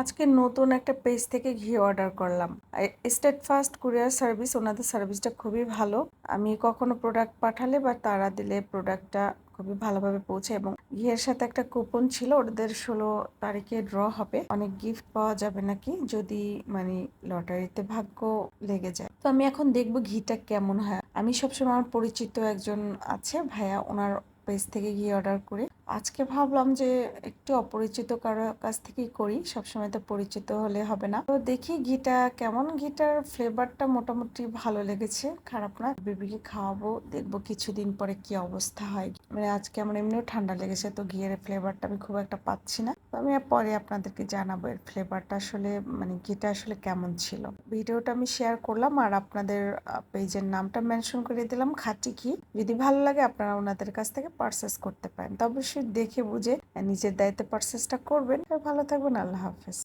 আজকে নতুন একটা পেজ থেকে ঘি অর্ডার করলাম। স্টেট ফার্স্ট কুরিয়ার সার্ভিস ওনাদের সার্ভিসটা খুবই ভালো। আমি কখনো প্রোডাক্ট পাঠালে বা তারা দিলে প্রোডাক্টটা খুবই ভালোভাবে পৌঁছে এবং ঘিয়ের সাথে একটা কুপন ছিল, ওদের ষোলো তারিখে ড্র হবে। অনেক গিফট পাওয়া যাবে নাকি? যদি মানে লটারিতে ভাগ্য লেগে যায়। তো আমি এখন দেখব ঘিটা কেমন হয়। আমি সবসময় আমার পরিচিত একজন আছে, ভাইয়া, ওনার পেজ থেকে ঘি অর্ডার করি। আজকে ভাবলাম যে একটু অপরিচিত কারও কাছ থেকেই করি, সবসময় তো পরিচিত হলে হবে না। তো দেখি ঘিটা কেমন ঘিটার ফ্লেভারটা মোটামুটি ভালো লেগেছে? খারাপ না? বেবিকে খাওয়াবো, দেখব কিছুদিন পরে কি অবস্থা হয়। মানে আজকে আমার এমনিও ঠান্ডা লেগেছে, তো ঘিয়ের ফ্লেভারটা আমি খুব একটা পাচ্ছি না। তো আমি পরে আপনাদেরকে জানাব এর ফ্লেভারটা আসলে মানে ঘিটা আসলে কেমন ছিল। ভিডিওটা আমি শেয়ার করলাম আর আপনাদের পেজের নামটা মেনশন করে দিলাম, খাঁটি ঘি। যদি ভালো লাগে আপনারা ওনাদের কাছ থেকে পারচেস করতে পারেন। তো অবশ্যই দেখে বুঝে নিজের দায়িত্বে পারচেসটা করবেন। ভালো থাকবেন আল্লাহ হাফেজ।